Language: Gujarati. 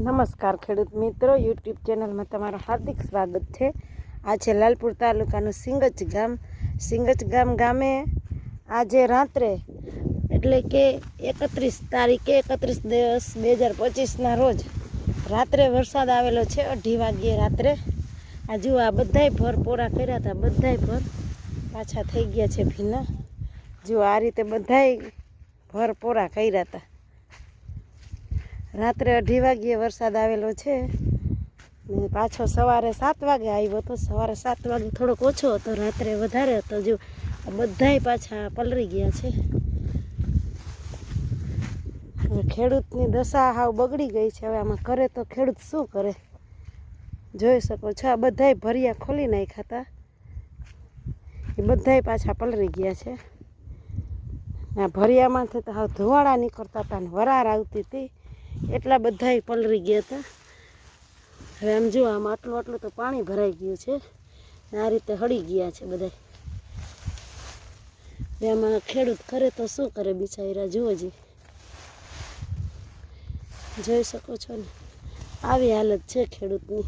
નમસ્કાર ખેડૂત મિત્રો યુટ્યુબ ચેનલમાં તમારું હાર્દિક સ્વાગત છે. આ છે લાલપુર તાલુકાનું સિંગજ ગામ. સિંગજ ગામ ગામે આજે રાત્રે, એટલે કે એકત્રીસ તારીખે, એકત્રીસ દસ બે હજાર પચીસના રોજ રાત્રે વરસાદ આવેલો છે, અઢી વાગ્યે રાત્રે. આ જુઓ, આ બધાય ભર પોરા કર્યા હતા, બધાય ભર પાછા થઈ ગયા છે ભીના. જુઓ, આ રીતે બધાય ભર પોરા કર્યા હતા. રાત્રે અઢી વાગ્યે વરસાદ આવેલો છે. ને પાછો સવારે સાત વાગે આવ્યો હતો સવારે સાત વાગે થોડોક ઓછો હતો, રાત્રે વધારે હતો. જો બધાય પાછા પલરી ગયા છે. ખેડૂતની દશા હાવ બગડી ગઈ છે. હવે આમાં કરે તો ખેડૂત શું કરે? જોઈ શકો છો, આ બધાય ભર્યા ખોલી નાખ્યા હતા. એ બધાય પાછા પલરી ગયા છે. આ ભર્યામાંથી તો હાવ ધુવાડા નીકળતા હતા ને વરાર આવતી હતી. એટલા બધા પલરી ગયા હતા. હવે આમ જો, આમ આટલું આટલું તો પાણી ભરાઈ ગયું છે. આ રીતે હળી ગયા છે બધાય. હવે આમાં ખેડૂત કરે તો શું કરે બિચારા, જુઓ જી. જોઈ શકો છો ને? આવી હાલત છે ખેડૂતની.